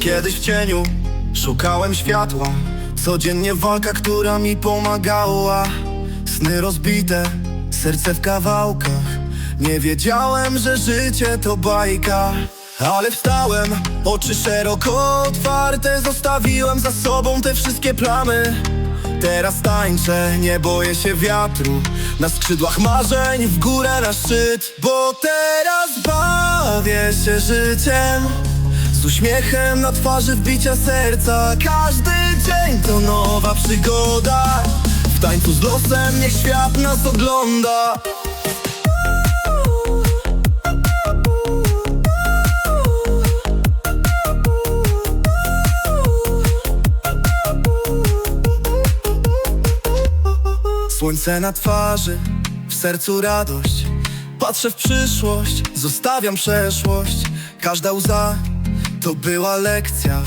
Kiedyś w cieniu szukałem światła. Codziennie walka, która mi pomagała. Sny rozbite, serce w kawałkach. Nie wiedziałem, że życie to bajka. Ale wstałem, oczy szeroko otwarte. Zostawiłem za sobą te wszystkie plamy. Teraz tańczę, nie boję się wiatru. Na skrzydłach marzeń, w górę na szczyt. Bo teraz bawię się życiem Z uśmiechem na twarzy wbicia serca. Każdy dzień to nowa przygoda. W tańcu z losem niech świat nas ogląda. Słońce na twarzy, w sercu radość. Patrzę w przyszłość, zostawiam przeszłość. Każda łza to była lekcja.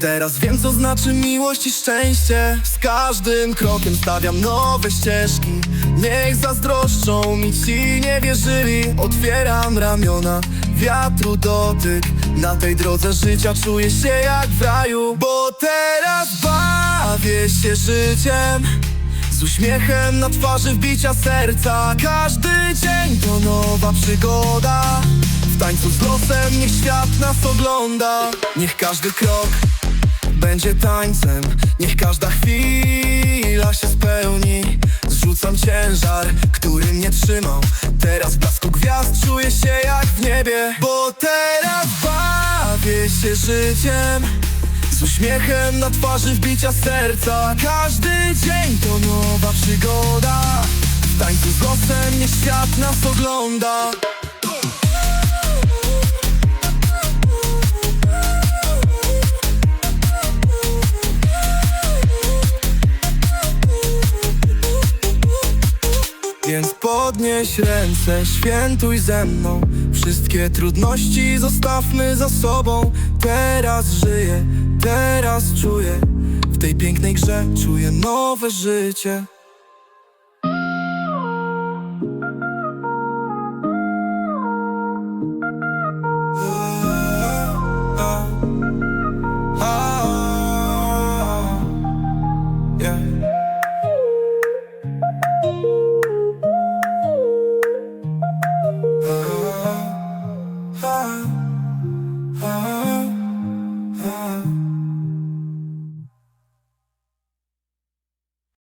Teraz wiem co znaczy miłość i szczęście. Z każdym krokiem stawiam nowe ścieżki. Niech zazdroszczą mi ci nie wierzyli Otwieram ramiona, wiatru dotyk. Na tej drodze życia czuję się jak w raju. Bo teraz bawię się życiem. Z uśmiechem na twarzy wbicia serca. Każdy dzień to nowa przygoda W tańcu z losem niech świat nas ogląda. Niech każdy krok będzie tańcem Niech każda chwila się spełni. Zrzucam ciężar, który mnie trzymał. Teraz w blasku gwiazd czuję się jak w niebie. Bo teraz bawię się życiem z uśmiechem na twarzy wbicia serca. Każdy dzień to nowa przygoda. W tańcu z losem niech świat nas ogląda podnieś ręce, świętuj ze mną. Wszystkie trudności zostawmy za sobą. Teraz żyję, teraz czuję. W tej pięknej grze czuję nowe życie